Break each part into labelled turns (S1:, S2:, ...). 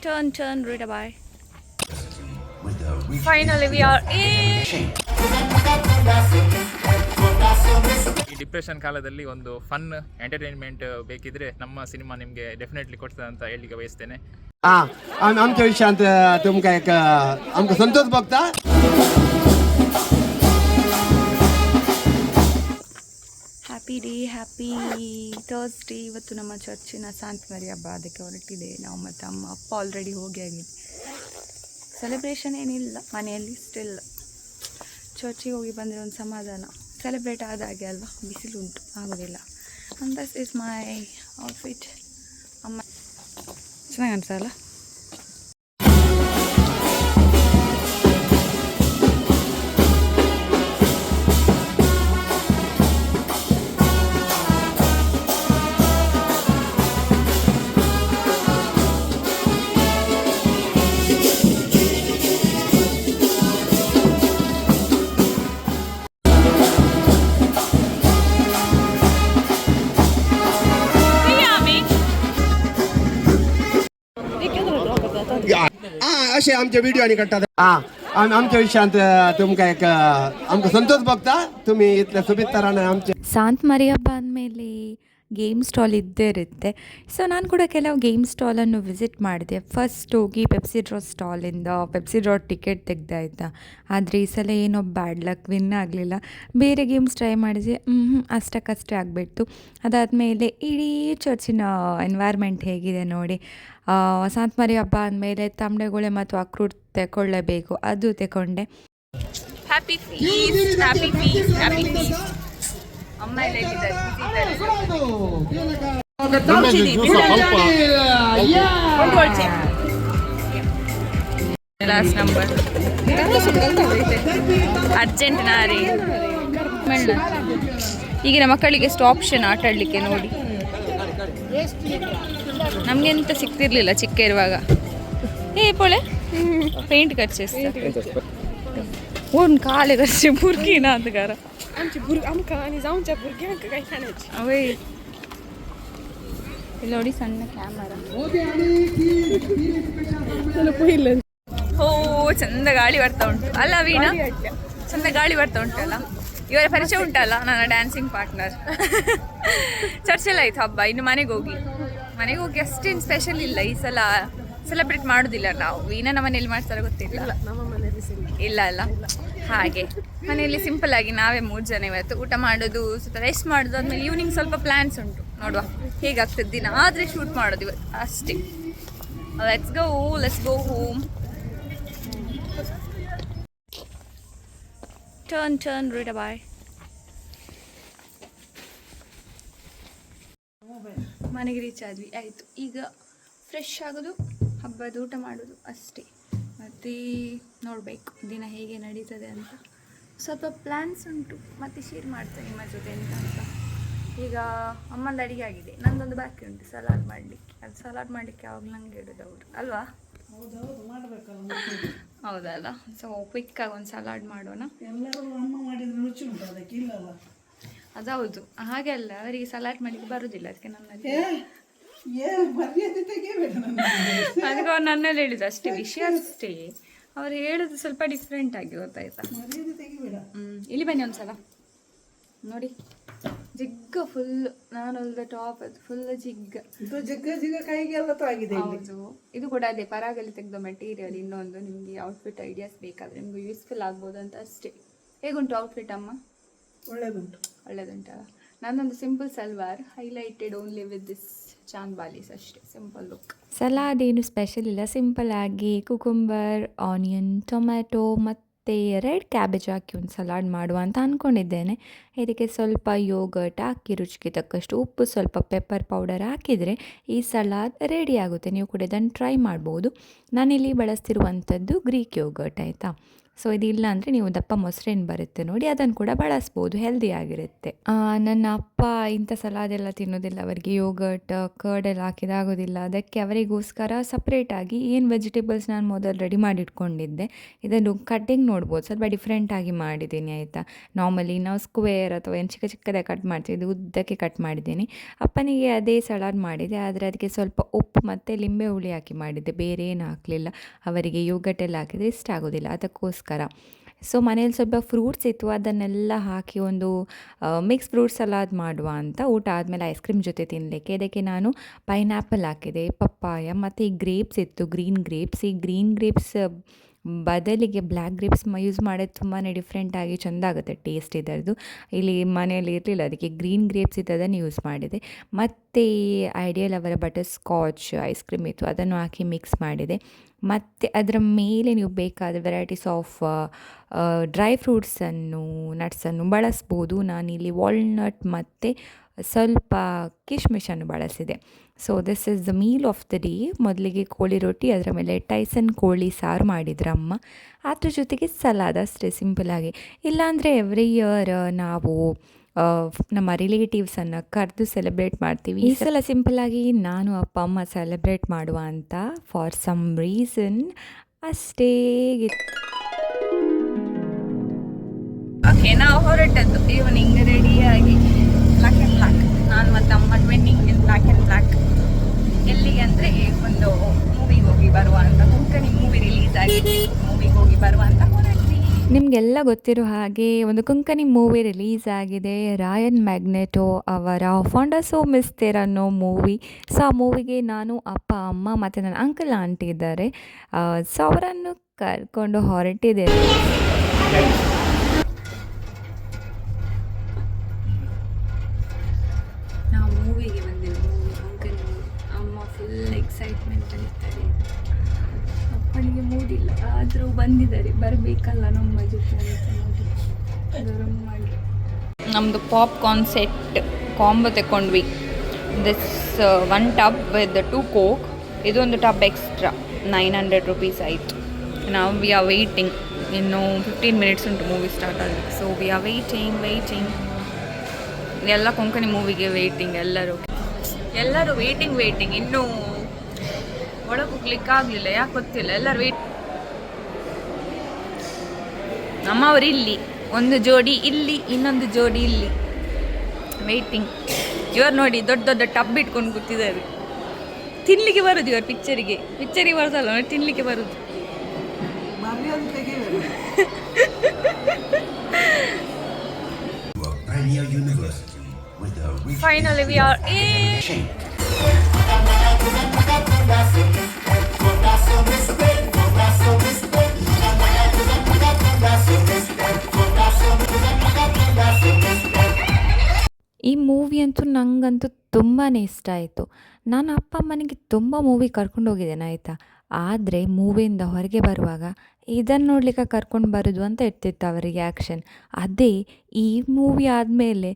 S1: Turn, turn, read a
S2: bar.
S1: Finally, we are in.
S3: ಈ depression ಕಾಲದಲ್ಲಿ ಒಂದು fun entertainment ಬೇಕಿದ್ರೆ ನಮ್ಮ ಸಿನಿಮಾ ನಿಮಗೆ ಡೆಫಿನೆಟ್ಲಿ ಕೊಡ್ತದೆ ಅಂತ ಹೇಳಿಕೆ ಬಯಸ್ತೇನೆ
S4: हाँ हम हम के विषय तुमका एक हमको
S1: ಹ್ಯಾಪಿ ಥರ್ಸ್ಡೇ ಇವತ್ತು ನಮ್ಮ ಚರ್ಚಿನ ಸಾಂತ್ ಮರಿ ಹಬ್ಬ. ಅದಕ್ಕೆ ಹೊರಟಿದೆ ನಾವು ಮತ್ತು ಅಮ್ಮ, ಅಪ್ಪ ಆಲ್ರೆಡಿ ಹೋಗಿ ಆಗಿದೆ ಸೆಲೆಬ್ರೇಷನ್ ಏನಿಲ್ಲ, ಮನೆಯಲ್ಲಿ ಸ್ಟಿಲ್ ಚರ್ಚಿಗೆ ಹೋಗಿ ಬಂದರೆ ಒಂದು ಸಮಾಧಾನ. ಸೆಲೆಬ್ರೇಟ್ ಆದ ಹಾಗೆ ಅಲ್ವಾ? ಬಿಸಿಲು ಉಂಟು, ಆಗೋದಿಲ್ಲ. And this is my outfit ಅಮ್ಮ. ಚೆನ್ನಾಗಿ ಅನ್ಸಲ್ಲ
S4: असे आमचे व्हिडिओ आणि करतात हा आम आमच्या विषयात तुमका एक आमकां संतोष बघता तुम्ही इथल्या सुमित तरान आमचे
S1: ಶಾಂತ್ ಮರಿ ಹಬ್ಬ ಅಂದಮೇಲೆ ಗೇಮ್ ಸ್ಟಾಲ್ ಇದ್ದೇ ಇರುತ್ತೆ ಸೊ ನಾನು ಕೂಡ ಕೆಲವು ಗೇಮ್ ಸ್ಟಾಲನ್ನು ವಿಸಿಟ್ ಮಾಡಿದೆ ಫಸ್ಟ್ ಹೋಗಿ ಪೆಪ್ಸಿ ಡ್ರಾ ಸ್ಟಾಲಿಂದ ಪೆಪ್ಸಿ ಡ್ರಾ ಟಿಕೆಟ್ ತೆಗ್ದೆ ಆಯಿತಾ ಆದರೆ ಈ ಸಲ ಏನೋ ಬ್ಯಾಡ್ ಲಕ್ ವಿನ್ ಆಗಲಿಲ್ಲ ಬೇರೆ ಗೇಮ್ಸ್ ಟ್ರೈ ಮಾಡಿದೆ ಹ್ಞೂ ಅಷ್ಟಕ್ಕಷ್ಟೇ ಆಗಿಬಿಡ್ತು ಅದಾದಮೇಲೆ ಇಡೀ ಚರ್ಚಿನ ಎನ್ವೈರ್ಮೆಂಟ್ ಹೇಗಿದೆ ನೋಡಿ ಆ, ಶಾಂತ್ ಮರಿ ಹಬ್ಬ ಅಂದಮೇಲೆ ತಮಟೆಗೊಳೆ ಮತ್ತು ಅಕ್ರೂಟ್ ತೆಕೊಳ್ಳೇಬೇಕು. ಅದು ತಗೊಂಡೆ happy fees happy fees happy fees ಅಮ್ಮ ಲಾಸ್ಟ್ ನಂಬರ್ ಅರ್ಜೆಂಟ್ ನಾರಿ. ಈಗಿನ ಮಕ್ಕಳಿಗೆ ಎಷ್ಟು ಆಪ್ಷನ್ ಆಟಾಡಲಿಕ್ಕೆ ನೋಡಿ. ನಮಗೆಂತ ಸಿಕ್ತಿರ್ಲಿಲ್ಲ ಚಿಕ್ಕ ಇರುವಾಗ ಏ ಪೊಳೆ. ಪೇಂಟ್ ಖರ್ಚಿಸ್ತಾ ಓನ್ ಕಾಲೆ ಕರ್ಚಿ ಬುರ್ಕಿನ ಅಂತಗಾರ ಅವೇ. ಇಲ್ಲಿ ಸಣ್ಣ ಕ್ಯಾಮರಾ. ಓ ಚಂದ ಗಾಳಿ ಬರ್ತಾ ಉಂಟು. ಅಲ್ಲ ವೀಣಾ ಚಂದ ಗಾಳಿ ಬರ್ತಾ ಉಂಟಲ್ಲ. ಇವರ ಪರಿಚಯ ಉಂಟಲ್ಲ ನನ್ನ ಡ್ಯಾನ್ಸಿಂಗ್ ಪಾರ್ಟ್ನರ್ ಚರ್ಚೆಲ್ಲ ಆಯ್ತು ಹಬ್ಬ ಇನ್ನು ಮನೆಗೆ ಹೋಗಿ. ಮನೆಗೆ ಹೋಗಿ ಅಷ್ಟೇನು ಸ್ಪೆಷಲ್ ಇಲ್ಲ. ಈ ಸಲ ಸೆಲೆಬ್ರೇಟ್ ಮಾಡೋದಿಲ್ಲ ನಾವು. ವೀಣನ ಮನೇಲಿ ಮಾಡ್ತಾರೆ ಗೊತ್ತಿಲ್ಲ.
S5: ನಮ್ಮ ಮನೆಯಲ್ಲಿ
S1: ಇಲ್ಲ ಅಲ್ಲ ಹಾಗೆ. ಮನೆಯಲ್ಲಿ ಸಿಂಪಲ್ ಆಗಿ ನಾವೇ ಮೂರು ಜನ ಇವತ್ತು ಊಟ ಮಾಡೋದು ಸ್ವಲ್ಪ ರೆಸ್ಟ್ ಮಾಡೋದು ಆದ್ಮೇಲೆ ಈವ್ನಿಂಗ್ ಸ್ವಲ್ಪ ಪ್ಲ್ಯಾನ್ಸ್ ಉಂಟು. ನೋಡುವ. ಹೇಗಾಗ್ತದೆ ದಿನ? ಆದರೆ ಶೂಟ್ ಮಾಡೋದು ಇವತ್ತು. ಅಷ್ಟೇ. Let's go let's go home turn turn ರೀಡ ಬಾಯ್ ಮನೆಗೆ ರೀಚ್ ಆದ್ವಿ. ಆಯಿತು. ಈಗ ಫ್ರೆಶ್ ಆಗೋದು ಹಬ್ಬದ ಊಟ ಮಾಡೋದು ಅಷ್ಟೇ. ಮತ್ತು ನೋಡಬೇಕು ದಿನ ಹೇಗೆ ನಡೀತದೆ ಅಂತ. ಸ್ವಲ್ಪ ಪ್ಲ್ಯಾನ್ಸ್ ಉಂಟು. ಮತ್ತೆ ಶೇರ್ ಮಾಡ್ತೇನೆ ನಿಮ್ಮ ಜೊತೆ ಎಂತ ಅಂತ. ಈಗ ಅಮ್ಮಂದು ಅಡಿಗೆ ಆಗಿದೆ. ನಂದೊಂದು ಬಾಕಿ ಉಂಟು ಸಲಾಡ್ ಮಾಡಲಿಕ್ಕೆ. ಅದು ಸಲಾಡ್ ಮಾಡಲಿಕ್ಕೆ ಯಾವಾಗ ನಂಗೆ ಇಡೋದು ಅವರು. ಅಲ್ವಾ? ಹೌದಲ್ಲ? ಸೊ ಕ್ವಿಕ್ಕಾಗಿ ಒಂದು ಸಲಾಡ್ ಮಾಡೋಣ. ಅದೌದು. ಹಾಗೆ ಅಲ್ಲ ಅವರಿಗೆ ಸಲಾಡ್ ಮಾಡಲಿಕ್ಕೆ ಬರುದಿಲ್ಲ ಅದಕ್ಕೆ ನನ್ನಲ್ಲಿ. ಅದಕ್ಕೆ ಅವ್ರು ನನ್ನಲ್ಲಿ ಹೇಳಿದ್ದು ಅಷ್ಟೇ ವಿಷಯ ಅಷ್ಟೇ. ಅವ್ರು ಹೇಳೋದು ಸ್ವಲ್ಪ ಡಿಫ್ರೆಂಟ್ ಆಗಿ ಗೊತ್ತಾಯ್ತಾ? ಹ್ಮ್ ಇಲ್ಲಿ ಬನ್ನಿ ಒಂದ್ಸಲ. ನೋಡಿ ಜಿಗ್ಗ ಫುಲ್ ನಾನು ಹೊಲ್ದ ಟಾಪ್ ಅದು ಫುಲ್ ಜಿಗ್ಗ.
S5: ಜಿಗ್ಗ ಜಿಗ್ಗ ಕೈಗೆಲ್ಲ ತಾಗಿದೆ
S1: ಹೌದು. ಇದು ಕೂಡ ಅದೇ ಪರಾಗಲ್ಲಿ ತೆಗೆದ ಮೆಟೀರಿಯಲ್ ಇನ್ನೊಂದು ನಿಮಗೆ ಔಟ್ಫಿಟ್ ಐಡಿಯಾಸ್ ಬೇಕಾದ್ರೆ ನಿಮ್ಗೆ ಯೂಸ್ಫುಲ್ ಆಗ್ಬೋದು ಅಂತ ಅಷ್ಟೇ. ಹೇಗುಂಟು ಔಟ್ಫಿಟ್ ಅಮ್ಮ?
S5: ಒಳ್ಳೇದುಂಟು.
S1: ಒಳ್ಳೆದುಂಟಲ್ಲ ನಾನೊಂದು simple salwar highlighted only with this chand balis ಅಷ್ಟೇ ಸಿಂಪಲ್ ಲುಕ್ ಸಲಾಡ್ ಏನು ಸ್ಪೆಷಲ್ ಇಲ್ಲ ಸಿಂಪಲ್ ಆಗಿ ಕುಕುಂಬರ್ ಆನಿಯನ್ ಟೊಮ್ಯಾಟೊ ಮತ್ತು ರೆಡ್ ಕ್ಯಾಬೇಜ್ ಹಾಕಿ ಒಂದು ಸಲಾಡ್ ಮಾಡುವ ಅಂತ ಅಂದ್ಕೊಂಡಿದ್ದೇನೆ ಇದಕ್ಕೆ ಸ್ವಲ್ಪ ಯೋಗರ್ಟ್ ಹಾಕಿ ರುಚಿಗೆ ತಕ್ಕಷ್ಟು ಉಪ್ಪು ಸ್ವಲ್ಪ ಪೆಪ್ಪರ್ ಪೌಡರ್ ಹಾಕಿದರೆ ಈ ಸಲಾಡ್ ರೆಡಿ ಆಗುತ್ತೆ. ನೀವು ಕೂಡ ಇದನ್ನು ಟ್ರೈ ಮಾಡ್ಬೋದು. ನಾನಿಲ್ಲಿ ಬಳಸ್ತಿರುವಂಥದ್ದು ಗ್ರೀಕ್ ಯೋಗರ್ಟ್ ಆಯಿತಾ?
S6: ಸೊ ಇದಿಲ್ಲ ಅಂದರೆ ನೀವು ದಪ್ಪ ಮೊಸರೇನು ಬರುತ್ತೆ ನೋಡಿ ಅದನ್ನು ಕೂಡ ಬಳಸ್ಬೋದು ಹೆಲ್ದಿ ಆಗಿರುತ್ತೆ. ನನ್ನ ಅಪ್ಪ ಇಂಥ ಸಲಾಡ್ ಎಲ್ಲ ತಿನ್ನೋದಿಲ್ಲ, ಅವರಿಗೆ ಯೋಗರ್ಟ್ ಕರ್ಡ್ ಎಲ್ಲ ಹಾಕಿದಾಗೋದಿಲ್ಲ ಅದಕ್ಕೆ ಅವರಿಗೋಸ್ಕರ ಸಪ್ರೇಟಾಗಿ ಏನು ವೆಜಿಟೇಬಲ್ಸ್ ನಾನು ಮೊದಲು ರೆಡಿ ಮಾಡಿ ಇಟ್ಕೊಂಡಿದ್ದೆ ಇದನ್ನು ಕಟ್ಟಿಂಗ್ ನೋಡ್ಬೋದು. ಸ್ವಲ್ಪ ಡಿಫ್ರೆಂಟಾಗಿ ಮಾಡಿದ್ದೀನಿ, ಆಯಿತಾ? ನಾರ್ಮಲಿ ನಾವು ಸ್ಕ್ವೇರ್ ಅಥವಾ ಏನು ಚಿಕ್ಕ ಚಿಕ್ಕದಾಗಿ ಕಟ್ ಮಾಡ್ತೀವಿ, ಇದು ಉದ್ದಕ್ಕೆ ಕಟ್ ಮಾಡಿದ್ದೀನಿ. ಅಪ್ಪನಿಗೆ ಅದೇ ಸಲಾಡ್ ಮಾಡಿದೆ, ಆದರೆ ಅದಕ್ಕೆ ಸ್ವಲ್ಪ ಉಪ್ಪು ಮತ್ತು ಲಿಂಬೆ ಹುಳಿ ಹಾಕಿ ಮಾಡಿದ್ದೆ. ಬೇರೆ ಏನು ಹಾಕಲಿಲ್ಲ. ಅವರಿಗೆ ಯೋಗಟ್ ಎಲ್ಲ ಹಾಕಿದರೆ ಇಷ್ಟ ಆಗೋದಿಲ್ಲ. ಅದಕ್ಕೋಸ್ಕರ ಸೊ ಮನೇಲಿ ಸ್ವಲ್ಪ ಫ್ರೂಟ್ಸ್ ಇತ್ತು, ಅದನ್ನೆಲ್ಲ ಹಾಕಿ ಒಂದು ಮಿಕ್ಸ್ ಫ್ರೂಟ್ ಅದು ಮಾಡುವ ಅಂತ ಊಟ ಆದಮೇಲೆ ಐಸ್ ಕ್ರೀಮ್ ಜೊತೆ ತಿನ್ನಲಿಕ್ಕೆ ಇದಕ್ಕೆ ನಾನು ಪೈನಾಪಲ್ ಹಾಕಿದೆ, ಪಪ್ಪಾಯ, ಮತ್ತು ಈ ಗ್ರೇಪ್ಸ್ ಇತ್ತು ಗ್ರೀನ್ ಗ್ರೇಪ್ಸ್ ಈ ಗ್ರೀನ್ ಗ್ರೇಪ್ಸ್ ಬದಲಿಗೆ ಬ್ಲ್ಯಾಕ್ ಗ್ರೇಪ್ಸ್ ಯೂಸ್ ಮಾಡೋದು ತುಂಬಾ ಡಿಫ್ರೆಂಟಾಗಿ ಚೆಂದ ಆಗುತ್ತೆ ಟೇಸ್ಟ್ ಇದರದು ಇಲ್ಲಿ ಮನೆಯಲ್ಲಿ ಇರಲಿಲ್ಲ, ಅದಕ್ಕೆ ಗ್ರೀನ್ ಗ್ರೇಪ್ಸ್ ಇದ್ದದನ್ನು ಯೂಸ್ ಮಾಡಿದೆ. ಮತ್ತು ಐಡಿಯಲ್ ಅವರ ಬಟರ್ ಸ್ಕಾಚ್ ಐಸ್ ಕ್ರೀಮ್ ಇತ್ತು, ಅದನ್ನು ಹಾಕಿ ಮಿಕ್ಸ್ ಮಾಡಿದೆ. ಮತ್ತು ಅದರ ಮೇಲೆ ನೀವು ಬೇಕಾದ ವೆರೈಟೀಸ್ ಆಫ್ ಡ್ರೈ ಫ್ರೂಟ್ಸನ್ನು ನಟ್ಸನ್ನು ಬಳಸ್ಬೋದು. ನಾನಿಲ್ಲಿ ವಾಲ್ನಟ್ ಮತ್ತು ಸ್ವಲ್ಪ ಕಿಶ್ಮಿಶನ್ನು ಬಳಸಿದೆ. So this is the meal of the day ಮೊದಲಿಗೆ ಕೋಳಿ ರೊಟ್ಟಿ, ಅದರ ಮೇಲೆ ಟೈಸನ್ ಕೋಳಿ ಸಾರು ಮಾಡಿದ್ರ ಅಮ್ಮ. ಅದ್ರ ಜೊತೆಗೆ ಸಲಾದ್ ಅಷ್ಟೇ ಸಿಂಪಲಾಗಿ ಇಲ್ಲಾಂದರೆ ಎವ್ರಿ ಇಯರ್ ನಾವು ನಮ್ಮ ರಿಲೇಟಿವ್ಸನ್ನು ಕರೆದು ಸೆಲೆಬ್ರೇಟ್ ಮಾಡ್ತೀವಿ. ಈ ಸಲ ಸಿಂಪಲಾಗಿ ನಾನು, ಅಪ್ಪ, ಅಮ್ಮ ಸೆಲೆಬ್ರೇಟ್ ಮಾಡುವ ಅಂತ ಫಾರ್ ಸಮ್ ರೀಸನ್ ಅಷ್ಟೇ
S1: ಓಕೆ ನಾವು ಹೊರಟದ್ದು. ಈವ್ನಿಂಗ್ ರೆಡಿಯಾಗಿ ಬ್ಲ್ಯಾಕ್ ಆ್ಯಂಡ್ ಬ್ಲ್ಯಾಕ್ ನಾನು ಮತ್ತು ಅಮ್ಮ twinning in black and black ಎಲ್ಲಿಗೆ ಅಂದರೆ ಒಂದು ಮೂವಿಗೆ ಹೋಗಿ ಬರುವ ಅಂತ, ಕುಂಕಣಿ ಮೂವಿ ರಿಲೀಸ್ ಆಗಿದೆ ಮೂವಿಗೆ ಹೋಗಿ ಬರುವ ಅಂತ
S6: ನಿಮಗೆಲ್ಲ ಗೊತ್ತಿರೋ ಹಾಗೆ ಒಂದು ಕುಂಕಣಿ ಮೂವಿ ರಿಲೀಸ್ ಆಗಿದೆ, ರಾಯನ್ ಮ್ಯಾಗ್ನೆಟೋ ಅವರ ಫಾಂಡಸೋ ಮಿಸ್ತೇರ್ ಅನ್ನೋ ಮೂವಿ ಸೊ ಆ ಮೂವಿಗೆ ನಾನು, ಅಪ್ಪ, ಅಮ್ಮ ಮತ್ತು ನನ್ನ ಅಂಕಲ್ ಆಂಟಿ ಇದ್ದಾರೆ. ಸೊ ಅವರನ್ನು ಕರ್ಕೊಂಡು ಹೊರಟಿದ್ದೇನೆ.
S1: ಮೂಡಿಲ್ಲ ಆದರೂ ಬಂದಿದ್ದಾರೆ, ಬರಬೇಕಲ್ಲ ನಮ್ಮ ಜೊತೆ ನಮ್ಮದು ಪಾಪ್ಕಾರ್ನ್ ಸೆಟ್ ಕಾಂಬೋ ತಗೊಂಡ್ವಿ this one tub with two coke ಇದೊಂದು tub extra nine hundred rupees ಆಯಿತು. ನಾವು ವಿ ಆರ್ ವೆಯ್ಟಿಂಗ್ ಇನ್ನು ಫಿಫ್ಟೀನ್ ಮಿನಿಟ್ಸ್ ಉಂಟು ಮೂವಿ ಸ್ಟಾರ್ಟ್ ಆಗಲಿಕ್ಕೆ so we are waiting waiting ಎಲ್ಲ ಕೊಂಕಣಿ ಮೂವಿಗೆ ವೆಯ್ಟಿಂಗ್ ಎಲ್ಲರೂ. ಎಲ್ಲರೂ ವೇಟಿಂಗ್ ವೇಟಿಂಗ್ ಇನ್ನೂ ಒಳಗೆ ಹೋಗ್ಲಿಕ್ಕೆ ಆಗಲಿಲ್ಲ. ಯಾಕೆ ಗೊತ್ತಿಲ್ಲ. ಎಲ್ಲರೂ ವೇಟ್ ನಮ್ಮವರು ಇಲ್ಲಿ ಒಂದು ಜೋಡಿ ಇಲ್ಲಿ ಇನ್ನೊಂದು ಜೋಡಿ ಇಲ್ಲಿ. ವೆಯ್ಟಿಂಗ್ ಇವರು ನೋಡಿ ದೊಡ್ಡ ದೊಡ್ಡ ಟಬ್ ಇಟ್ಕೊಂಡು ಕೂತಿದ್ದಾರೆ. ತಿನ್ಲಿಕ್ಕೆ ಬರುದು ಇವರು ಪಿಕ್ಚರಿಗೆ ಪಿಕ್ಚರಿಗೆ ಬರೋದಲ್ಲ ನೋಡಿ ಬರುದು.
S2: With
S1: ಫೈನಲಿ ವಿ ಆರ್
S6: ಈ ಮೂವಿ ಅಂತೂ ನನಗಂತೂ ತುಂಬಾ ಇಷ್ಟ ಆಯಿತು. ನಾನು ಅಪ್ಪ ಅಮ್ಮನಿಗೆ ತುಂಬ ಮೂವಿ ಕರ್ಕೊಂಡು ಹೋಗಿದ್ದೇನೆ, ಆಯಿತಾ? ಆದರೆ ಮೂವಿಯಿಂದ ಹೊರಗೆ ಬರುವಾಗ ಇದನ್ನು ನೋಡ್ಲಿಕ್ಕೆ ಕರ್ಕೊಂಡು ಬರೋದು ಅಂತ ಇರ್ತಿತ್ತು ಅವರಿಗೆ ಆ್ಯಕ್ಷನ್ ಅದೇ ಈ ಮೂವಿ ಆದಮೇಲೆ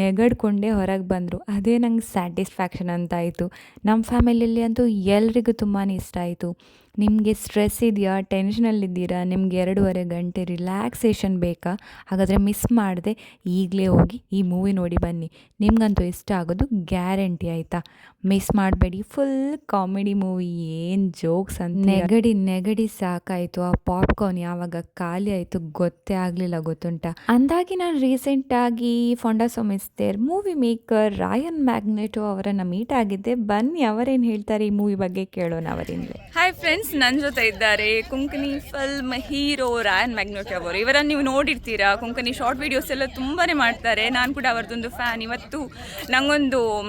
S6: ನೆಗಡ್ಕೊಂಡೇ ಹೊರಗೆ ಬಂದರು. ಅದೇ ನಂಗೆ ಸ್ಯಾಟಿಸ್ಫ್ಯಾಕ್ಷನ್ ಅಂತ ಆಯಿತು ನಮ್ಮ ಫ್ಯಾಮಿಲಿಯಲ್ಲಿ ಅಂತೂ ಎಲ್ರಿಗೂ ತುಂಬಾ ಇಷ್ಟ ಆಯಿತು. ನಿಮಗೆ ಸ್ಟ್ರೆಸ್ ಇದೆಯಾ ಟೆನ್ಷನಲ್ಲಿದ್ದೀರಾ ನಿಮ್ಗೆ ಎರಡೂವರೆ ಗಂಟೆ ರಿಲ್ಯಾಕ್ಸೇಷನ್ ಬೇಕಾ? ಹಾಗಾದರೆ ಮಿಸ್ ಮಾಡದೆ ಈಗಲೇ ಹೋಗಿ ಈ ಮೂವಿ ನೋಡಿ ಬನ್ನಿ. ನಿಮಗಂತೂ ಇಷ್ಟ ಆಗೋದು ಗ್ಯಾರಂಟಿ ಆಯಿತಾ? ಮಿಸ್ ಮಾಡಬೇಡಿ ಫುಲ್ ಕಾಮಿಡಿ ಮೂವಿ ಏನು ಜೋಕ್ಸ್ ಅಂತ ನೆಗಡಿ ನೆಗಡಿ ಸಾಕಾಯಿತು. ಆ ಪಾಪ್ಕಾರ್ನ್ ಯಾವಾಗ ಖಾಲಿ ಆಯಿತು ಗೊತ್ತೇ ಆಗಲಿಲ್ಲ ಗೊತ್ತುಂಟ. ಅಂದಾಗಿ ನಾನು ರೀಸೆಂಟಾಗಿ Fonda mister movie maker Ryan Magneto ಅವರನ್ನು ಮೀಟ್ ಆಗಿದ್ದೆ. ಬನ್ನಿ ಅವರೇನು ಹೇಳ್ತಾರೆ ಈ ಮೂವಿ ಬಗ್ಗೆ ಕೇಳೋಣ ಅವರಿಂದಲೇ.
S1: ಹಾಯ್ ಫ್ರೆಂಡ್ಸ್ ನನ್ನ ಜೊತೆ ಇದ್ದಾರೆ ಕುಂಕಣಿ ಫಿಲ್ಮ್ ಹೀರೋ ರಾಯನ್ ಮ್ಯಾಗ್ನೋಟಿ ಅವರು ಇವರನ್ನು ನೀವು ನೋಡಿರ್ತೀರಾ? ಕುಂಕಣಿ ಶಾರ್ಟ್ ವಿಡಿಯೋಸ್ ಎಲ್ಲ ತುಂಬಾ ಮಾಡ್ತಾರೆ. ನಾನು ಕೂಡ ಅವರದೊಂದು ಫ್ಯಾನ್ ಇವತ್ತು ನನಗೊಂದು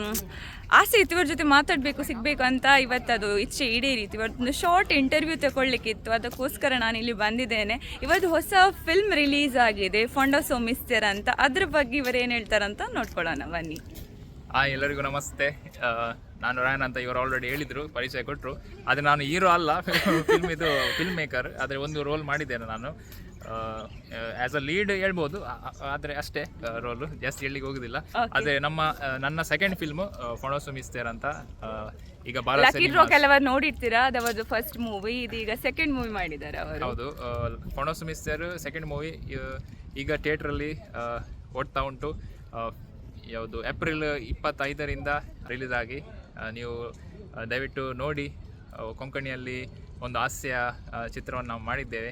S1: ಆಸೆ ಇತ್ತು. ಇವ್ರ ಜೊತೆ ಮಾತಾಡಬೇಕು, ಸಿಗಬೇಕು ಅಂತ ಇವತ್ತು ಅದು ಇಚ್ಛೆ ರೀತಿ ಇವತ್ತೊಂದು ಶಾರ್ಟ್ ಇಂಟರ್ವ್ಯೂ ತಗೊಳ್ಳಿಕ್ಕಿತ್ತು. ಅದಕ್ಕೋಸ್ಕರ ನಾನು ಇಲ್ಲಿ ಬಂದಿದ್ದೇನೆ. ಇವತ್ತು ಹೊಸ ಫಿಲ್ಮ್ ರಿಲೀಸ್ ಆಗಿದೆ. ಫೊಂಡಸೋ ಮಿಸ್ಟರ್ ಅಂತ. ಅದ್ರ ಬಗ್ಗೆ ಇವರೇನು ಏನು ಹೇಳ್ತಾರಂತ ನೋಡ್ಕೊಳ್ಳೋಣ. ಬನ್ನಿ.
S3: ಹಾಂ ಎಲ್ಲರಿಗೂ ನಮಸ್ತೆ. ನಾನು ರಾಯನ್ ಅಂತ ಇವರು ಆಲ್ರೆಡಿ ಹೇಳಿದರು ಪರಿಚಯ ಕೊಟ್ಟರು ಆದರೆ ನಾನು ಹೀರೋ ಅಲ್ಲ ಫಿಲ್ಮ್ ಇದು ಫಿಲ್ಮ್ ಮೇಕರ್ ಆದರೆ ಒಂದು ರೋಲ್ ಮಾಡಿದ್ದೇನೆ ನಾನು. ಆ್ಯಸ್ ಅ ಲೀಡ್ ಹೇಳ್ಬೋದು ಆದರೆ ಅಷ್ಟೇ ರೋಲು ಜಾಸ್ತಿ ಹೇಳಿಗೆ ಹೋಗುದಿಲ್ಲ. ಆದರೆ ನಮ್ಮ ನನ್ನ ಸೆಕೆಂಡ್ ಫಿಲ್ಮು ಫಣಸು ಮಿಸ್ತೇರ್ ಅಂತ ಈಗ
S1: ಕೆಲವರು ನೋಡಿರ್ತೀರಾ? ಅದವದು ಫಸ್ಟ್ ಮೂವಿ ಇದೀಗ ಸೆಕೆಂಡ್ ಮೂವಿ ಮಾಡಿದ್ದಾರೆ ಅವರು.
S3: ಹೌದು ಫಣಸು ಮಿಸ್ತೇರ್ ಸೆಕೆಂಡ್ ಮೂವಿ ಈಗ ಥಿಯೇಟ್ರಲ್ಲಿ ಓಡ್ತಾ ಉಂಟು. ಯಾವುದು ಏಪ್ರಿಲ್ ಇಪ್ಪತ್ತೈದರಿಂದ ರಿಲೀಸ್ ಆಗಿ. ನೀವು ದಯವಿಟ್ಟು ನೋಡಿ ಕೊಂಕಣಿಯಲ್ಲಿ ಒಂದು ಹಾಸ್ಯ ಚಿತ್ರವನ್ನು ನಾವು ಮಾಡಿದ್ದೇವೆ.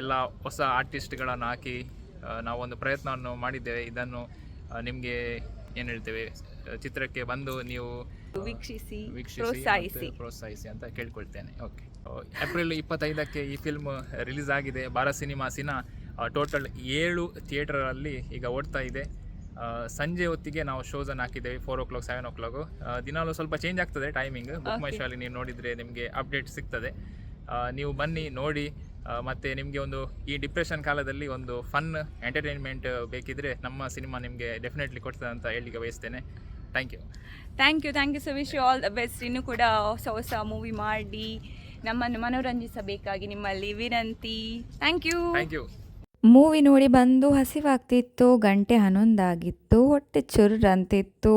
S3: ಎಲ್ಲ ಹೊಸ ಆರ್ಟಿಸ್ಟ್ಗಳನ್ನು ಹಾಕಿ ನಾವು ನಾವೊಂದು ಪ್ರಯತ್ನವನ್ನು ಮಾಡಿದ್ದೇವೆ. ಇದನ್ನು ನಿಮಗೆ ಏನು ಹೇಳ್ತೇವೆ? ಚಿತ್ರಕ್ಕೆ ಬಂದು ನೀವು
S1: ವೀಕ್ಷಿಸಿ
S3: ವೀಕ್ಷಿಸಿ
S1: ಪ್ರೋತ್ಸಾಹಿಸಿ.
S3: ಅಂತ ಕೇಳ್ಕೊಳ್ತೇನೆ. ಓಕೆ. ಏಪ್ರಿಲ್ ಇಪ್ಪತ್ತೈದಕ್ಕೆ ಈ ಫಿಲ್ಮ್ ರಿಲೀಸ್ ಆಗಿದೆ. ಭಾರತ್ ಸಿನಿಮಾಸಿನ ಟೋಟಲ್ ಏಳು ಥಿಯೇಟರಲ್ಲಿ ಈಗ ಓಡ್ತಾ ಇದೆ. ಸಂಜೆ ಹೊತ್ತಿಗೆ ನಾವು ಶೋಸನ್ನು ಹಾಕಿದ್ದೇವೆ four o'clock seven o'clock ದಿನಾಲು ಸ್ವಲ್ಪ ಚೇಂಜ್ ಆಗ್ತದೆ ಟೈಮಿಂಗ್ ಬುಕ್ ಮೈ ಶಾಲಿ ನೀವು ನೋಡಿದರೆ ನಿಮಗೆ ಅಪ್ಡೇಟ್ ಸಿಗ್ತದೆ. ನೀವು ಬನ್ನಿ ನೋಡಿ. ಮತ್ತೆ ನಿಮಗೆ ಒಂದು ಈ ಡಿಪ್ರೆಷನ್ ಕಾಲದಲ್ಲಿ ಒಂದು ಫನ್ ಎಂಟರ್ಟೈನ್ಮೆಂಟ್ ಬೇಕಿದ್ರೆ ನಮ್ಮ ಸಿನಿಮಾ ನಿಮಗೆ ಡೆಫಿನೆಟ್ಲಿ ಕೊಡ್ತದೆ ಅಂತ ಹೇಳಲಿಕ್ಕೆ ಬಯಸ್ತೇನೆ. Thank you
S1: thank you thank you so wish you all the best ಇನ್ನೂ ಕೂಡ ಹೊಸ ಹೊಸ ಮೂವಿ ಮಾಡಿ ನಮ್ಮನ್ನು ಮನೋರಂಜಿಸಬೇಕಾಗಿ ನಿಮ್ಮಲ್ಲಿ ವಿನಂತಿ. Thank you
S3: thank you
S6: movie ನೋಡಿ ಬಂದು ಹಸಿವಾಗ್ತಿತ್ತು ಗಂಟೆ ಹನ್ನೊಂದಾಗಿತ್ತು ಹೊಟ್ಟೆ ಚುರ್ರ್ ಅಂತಿತ್ತು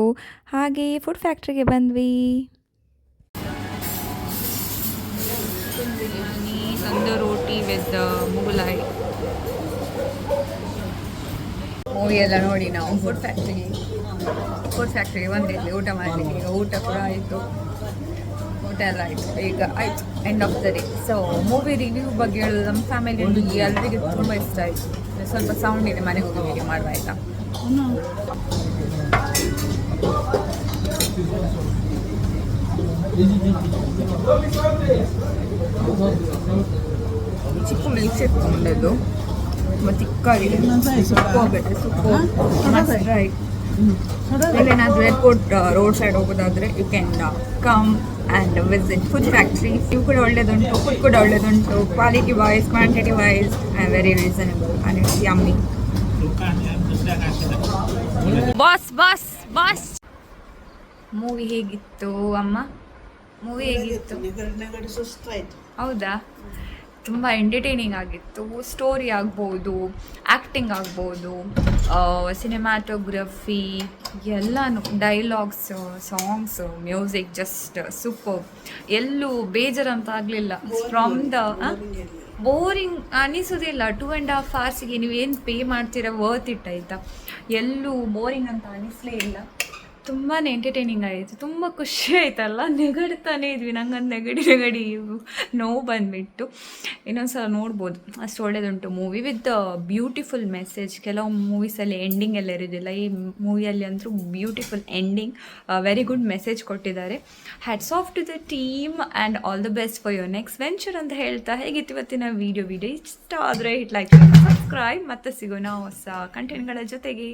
S6: ಹಾಗೆ ಫುಡ್ ಫ್ಯಾಕ್ಟ್ರಿಗೆ ಬಂದ್ವಿ.
S1: ರೋಟಿ ವಿತ್ ಮುಗುಲಾಯಿ. ಮೂವಿ ಎಲ್ಲ ನೋಡಿ ನಾವು. ಫುಡ್ ಫ್ಯಾಕ್ಟ್ರಿಗೆ ಫುಡ್ ಫ್ಯಾಕ್ಟ್ರಿಗೆ ಬಂದಿದ್ವಿ. ಊಟ ಮಾಡಲಿಕ್ಕೆ. ಈಗ ಊಟ ಕೂಡ ಆಯಿತು. ಊಟ ಎಲ್ಲ ಆಯಿತು. ಈಗ ಆಯ್ತು end of the day so movie review ಬಗ್ಗೆ ಹೇಳೋದು ನಮ್ಮ ಫ್ಯಾಮಿಲಿ ಎಲ್ಲರಿಗೆ ತುಂಬ ಇಷ್ಟ ಆಯಿತು. ಸ್ವಲ್ಪ ಸೌಂಡ್ ಇದೆ, ಮನೆಗೆ ಹೋಗಿ ಹೀಗೆ ಮಾಡುವ ಆಯಿತಾ? ಚಿಕ್ಕ ಮಿಲ್ಕ್ ತಗೊಂಡದ್ದು ತುಂಬ ಚಿಕ್ಕಾಗಿದೆ ಸುಕ್ಕು ಹೋಗುತ್ತೆ ಸುಕ್ಕು ಮಸ್ಟ್ ಟ್ರೈ ನೀವೇನಾದರೂ ಏರ್ಪೋರ್ಟ್ ರೋಡ್ ಸೈಡ್ ಹೋಗೋದಾದ್ರೆ you can come and visit food factory ಇವು ಕೂಡ ಒಳ್ಳೇದುಂಟು ಫುಡ್ ಕೂಡ ಒಳ್ಳೇದುಂಟು quality wise quantity wise very reasonable and it's yummy boss boss boss movie ಹೇಗಿತ್ತು ಅಮ್ಮ? ಮೂವಿ ಹೇಗಿತ್ತು? ಹೌದಾ? ತುಂಬ ಎಂಟರ್ಟೈನಿಂಗ್ ಆಗಿತ್ತು. ಸ್ಟೋರಿ ಆಗ್ಬೋದು ಆ್ಯಕ್ಟಿಂಗ್ ಆಗ್ಬೋದು ಸಿನಿಮ್ಯಾಟೋಗ್ರಫಿ ಎಲ್ಲನೂ dialogues songs music just super ಎಲ್ಲೂ ಬೇಜಾರಂತ ಆಗಲಿಲ್ಲ ಫ್ರಮ್ ದ ಬೋರಿಂಗ್ ಅನಿಸೋದಿಲ್ಲ. ಟೂ ಆ್ಯಂಡ್ ಹಾಫ್ ಅವರ್ಸಿಗೆ ನೀವು ಏನು ಪೇ ಮಾಡ್ತೀರಾ ವರ್ತ್ ಇಟ್ ಆಯಿತಾ? ಎಲ್ಲೂ ಬೋರಿಂಗ್ ಅಂತ ಅನಿಸಲೇ ಇಲ್ಲ. ತುಂಬಾ ಎಂಟರ್ಟೈನಿಂಗ್ ಆಯಿತು ತುಂಬ ಖುಷಿ ಆಯ್ತಲ್ಲ? ನೆಗಡ್ತಾನೆ ಇದ್ವಿ. ನಂಗಂದು ನೆಗಡಿ ನೆಗಡಿ ನೋವು ಬಂದ್ಬಿಟ್ಟು. ಇನ್ನೊಂದು ಸಲ ನೋಡ್ಬೋದು. ಅಷ್ಟು ಒಳ್ಳೇದುಂಟು ಮೂವಿ ವಿತ್ ಬ್ಯೂಟಿಫುಲ್ ಮೆಸೇಜ್ ಕೆಲವು ಮೂವೀಸಲ್ಲಿ ಎಂಡಿಂಗ್ ಎಲ್ಲ ಇರೋದಿಲ್ಲ. ಈ ಮೂವಿಯಲ್ಲಿ ಅಂತೂ beautiful ending very good message ಕೊಟ್ಟಿದ್ದಾರೆ. Hats off to the team and all the best for your next venture ಅಂತ ಹೇಳ್ತಾ ಹೇಗಿತ್ತು ಇವತ್ತಿನ ವೀಡಿಯೋ ವೀಡಿಯೋ ಇಷ್ಟ ಆದರೆ ಹಿಟ್ ಲೈಕ್ ಸಬ್ಸ್ಕ್ರೈಬ್ ಮತ್ತೆ ಸಿಗೋಣ ಹೊಸ ಕಂಟೆಂಟ್ಗಳ ಜೊತೆಗೆ.